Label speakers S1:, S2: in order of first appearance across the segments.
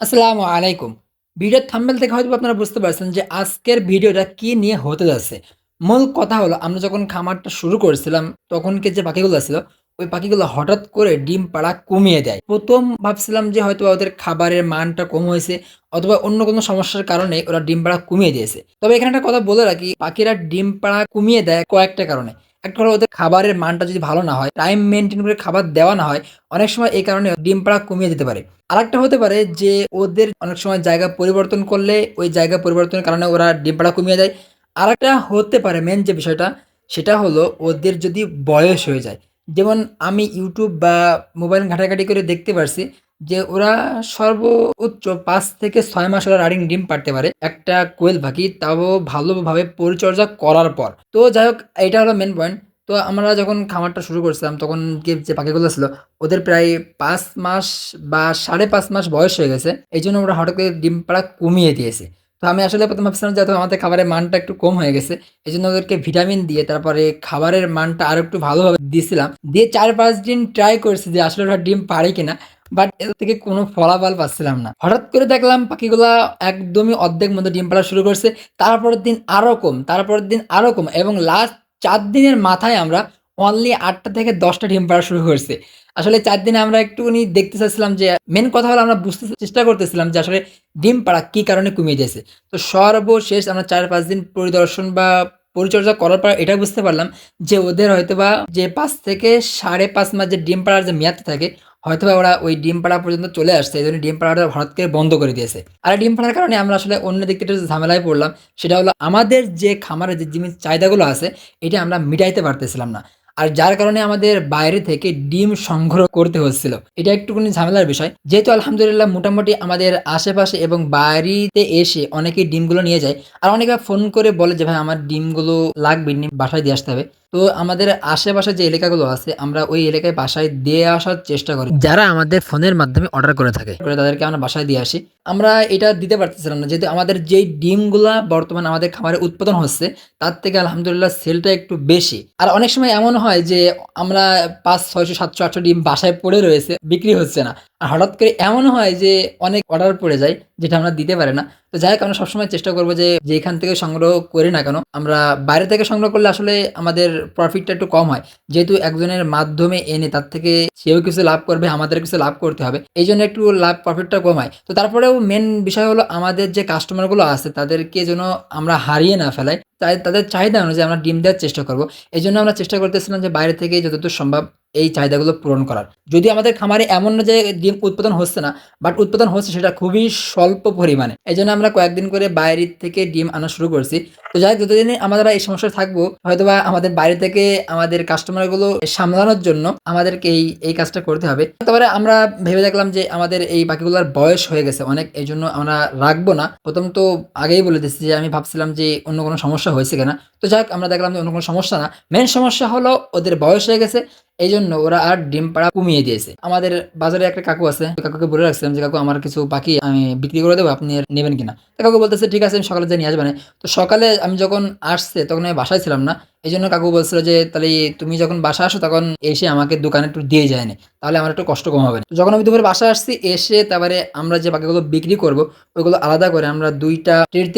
S1: আসসালামু আলাইকুম। ভিডিওর থাম্বেল থেকে হয়তো আপনারা বুঝতে পারছেন যে আজকের ভিডিওটা কি নিয়ে হতে যাচ্ছে। মূল কথা হলো, আমরা যখন খামারটা শুরু করেছিলাম তখনকে যে পাখিগুলো ছিল, ওই পাখিগুলো হঠাৎ করে ডিম পাড়া কমিয়ে দেয়। প্রথম ভাবছিলাম যে হয়তোবা ওদের খাবারের মানটা কম হয়েছে, অথবা অন্য কোনো সমস্যার কারণে ওরা ডিম পাড়া কমিয়ে দিয়েছে। তবে এখানে একটা কথা বলে রাখি, পাখিরা ডিম পাড়া কমিয়ে দেয় কয়েকটা কারণে। একটা হলো ওদের খাবারের মানটা যদি ভালো না হয়, টাইম মেনটেন করে খাবার দেওয়া না হয়, অনেক সময় এই কারণে ডিম পাড়া কমিয়ে যেতে পারে। আরেকটা হতে পারে যে ওদের অনেক সময় জায়গা পরিবর্তন করলে ওই জায়গা পরিবর্তনের কারণে ওরা ডিম পাড়া কমিয়ে দেয়। আরেকটা হতে পারে মেন যে বিষয়টা সেটা হলো ওদের যদি বয়স হয়ে যায়। যেমন আমি ইউটিউব বা মোবাইল ঘাটাঘাটি করে দেখতে পারছি যে ওরা সর্বোচ্চ পাঁচ থেকে ছয় মাস ওরা রানিং ডিম পাড়তে পারে। একটা কোয়েল পাখি, তাও ভালোভাবে পরিচর্যা করার পর। তো যাই হোক, এইটা হলো মেন পয়েন্ট। তো আমরা যখন খামারটা শুরু করছিলাম, তখন যে পাখিগুলো ছিল, ওদের প্রায় পাঁচ মাস বা ৫.৫ মাস বয়স হয়ে গেছে। এই জন্য ওরা হঠাৎ করে ডিম পাড়া কমিয়ে দিয়েছে। তো আমি আসলে ১ম ভাবছিলাম যে আমাদের খাবারের মানটা একটু কম হয়ে গেছে। এই জন্য ওদেরকে ভিটামিন দিয়ে তারপরে খাবারের মানটা আরও একটু ভালোভাবে দিয়েছিলাম। দিয়ে ৪-৫ দিন ট্রাই করছি যে, আসলে ওরা ডিম পারে কিনা। বাট এর থেকে কোনো ফলাফল পাচ্ছিলাম না। হঠাৎ করে দেখলাম পাখিগুলা একদমই অর্ধেক মতো ডিম পাড়া শুরু করছে। তারপরের দিন আরও কম, তারপরের দিন আরও কম এবং লাস্ট চার দিনের মাথায় আমরা অনলি আটটা থেকে ১০টা ডিম পাড়া শুরু করছে। আসলে ৪ দিনে আমরা একটুখানি দেখতে চাচ্ছিলাম যে মেন কথা হলো আমরা বুঝতে চেষ্টা করতেছিলাম যে আসলে ডিম পাড়া কী কারণে কমিয়ে দিয়েছে। তো সর্বশেষ আমরা ৪-৫ দিন পরিদর্শন বা পরিচর্যা করার পর এটা বুঝতে পারলাম যে ওদের হয়তো বা যে পাঁচ থেকে ৫.৫ মাস যে ডিম পাড়ার যে মেয়াদ থাকে হয়তোবা ওরা ওই ডিম পাড়া পর্যন্ত চলে আসছে। এজন্য ডিম পাড়াটা করে বন্ধ করে দিয়েছে। আর ডিম পাড়ার কারণে আমরা আসলে অন্য দিক থেকে ঝামেলায় পড়লাম। সেটা হলো আমাদের যে খামারে যে জিনিস চাহিদাগুলো আছে এটা আমরা মিটাইতে পারতেছিলাম না। আর যার কারণে আমাদের বাইরে থেকে ডিম সংগ্রহ করতে হচ্ছিল। এটা একটুখানি ঝামেলার বিষয়। যেহেতু আলহামদুলিল্লাহ মোটামুটি আমাদের আশেপাশে এবং বাড়িতে এসে অনেকেই ডিমগুলো নিয়ে যায়। আর অনেকে ফোন করে বলে যে, "ভাই আমার ডিমগুলো লাগবে, বাসায় দিয়ে আসতে হবে।" তো আমাদের আশেপাশে যে এলাকাগুলো আছে আমরা ওই এলাকায় বাসায় দিয়ে আসার চেষ্টা করি। যারা আমাদের ফোনের মাধ্যমে অর্ডার করে থাকে। তাদেরকে আমরা বাসায় দিয়ে আসি। আমরা এটা দিতে পারতেছিলাম না। যেহেতু আমাদের যেই ডিমগুলা বর্তমানে আমাদের খামারে উৎপাদন হচ্ছে তার থেকে আলহামদুলিল্লাহ সেলটা একটু বেশি। আর অনেক সময় এমন হয় যে আমরা পাঁচ ছয়শো সাতশো আটশো ডিম বাসায় পড়ে রয়েছে, বিক্রি হচ্ছে না। আর হঠাৎ করে এমন হয় যে অনেক অর্ডার পড়ে যায় যেটা আমরা দিতে পারি না। তো যাই হোক আমরা সবসময় চেষ্টা করব যে যেখান থেকে সংগ্রহ করি না কেন আমরা বাইরে থেকে সংগ্রহ করলে আসলে আমাদের প্রফিটটা একটু কম হয়। যেহেতু একজনের মাধ্যমে এনে তার থেকে সেও কিছু লাভ করবে, আমাদের কিছু লাভ করতে হবে। এই জন্য একটু লাভ প্রফিটটা কম হয়। তো তারপরেও মেন বিষয় হলো আমাদের যে কাস্টমারগুলো আছে তাদেরকে যেন আমরা হারিয়ে না ফেলাই। তাই তাদের চাহিদা অনুযায়ী আমরা ডিম দেওয়ার চেষ্টা করব। এজন্য আমরা চেষ্টা করতেছিলাম যে বাইরে থেকে যতদূর সম্ভব এই চাহিদাগুলো পূরণ করার। যদি আমাদের খামারে এমন না যে ডিম উৎপাদন হচ্ছে না, বাট উৎপাদন হচ্ছে সেটা খুবই স্বল্প পরিমাণে। এই জন্য আমরা কয়েকদিন করে বাইরের থেকে ডিম আনা শুরু করছি। তো যাই হোক যতদিনে আমরা এই সমস্যায় থাকব হয়তোবা আমাদের বাইরে থেকে আমাদের কাস্টমারগুলো সামলানোর জন্য আমাদেরকে এই, এই কাজটা করতে হবে। তারপরে আমরা ভেবে দেখলাম যে আমাদের এই বাকিগুলোর বয়স হয়ে গেছে অনেক এই জন্য আমরা রাখব না। প্রথম তো আগেই বলে দিচ্ছি যে আমি ভাবছিলাম যে অন্য কোনো সমস্যা হয়েছে কিনা। তো যাই আমরা দেখলাম যে অন্য কোনো সমস্যা না। মেন সমস্যা হলো ওদের বয়স হয়ে গেছে। এইজন্য ওরা আর ডিম পাড়া কমিয়ে দিয়েছে। আমাদের বাজারে একটা কাকু আছে। কাকুকে বলে রাখছিলাম যে, "কাকু আমার কিছু পাখি আমি বিক্রি করে দেবো, আপনি নেবেন কিনা?" কাকু বলতেছে, "ঠিক আছে আমি সকালে যেয়ে নিয়ে আসবানে।" তো সকালে আমি যখন আসছে তখন আমি বাসায় ছিলাম না। এই জন্য কাকু বলছিল যে, "তাহলে তুমি যখন বাসা আসো তখন এসে আমাকে দোকানে একটু দিয়ে যায়নে। তাহলে আমার একটু কষ্ট কম হবে।" যখন আমি দুপুরে বাসা আসছি এসে তারপরে আমরা যে পাখিগুলো বিক্রি করব ওইগুলো আলাদা করে আমরা ২ টা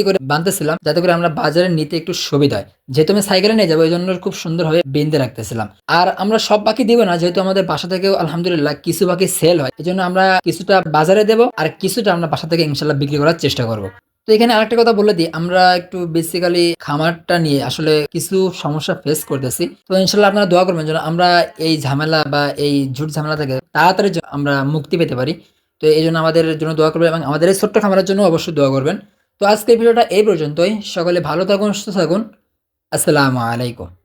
S1: করে বাঁধতেছিলাম যাতে করে আমরা বাজারে নিতে একটু সুবিধা হয়। যেহেতু আমি সাইকেলে নিয়ে যাব ওই জন্য খুব সুন্দরভাবে বেঁধে রাখতেছিলাম। আর আমরা সব পাখি দিব না যেহেতু আমাদের বাসা থেকেও আলহামদুলিল্লাহ কিছু পাখি সেল হয়। এই জন্য আমরা কিছুটা বাজারে দেব আর কিছুটা আমরা বাসা থেকে ইনশাআল্লাহ বিক্রি করার চেষ্টা করব। তো এখানে আরেকটা কথা বলে দিই, আমরা একটু বেসিক্যালি খামারটা নিয়ে আসলে কিছু সমস্যা ফেস করতেছি। তো ইনশাল্লাহ আপনারা দোয়া করবেন যেন আমরা এই ঝামেলা বা এই ঝুট ঝামেলা থেকে তাড়াতাড়ি আমরা মুক্তি পেতে পারি। তো এই জন্য আমাদের জন্য দোয়া করবেন এবং আমাদের এই ছোট্ট খামারের জন্য অবশ্যই দোয়া করবেন। তো আজকের ভিডিওটা এই পর্যন্তই। সকলে ভালো থাকুন, সুস্থ থাকুন। আসসালামু আলাইকুম।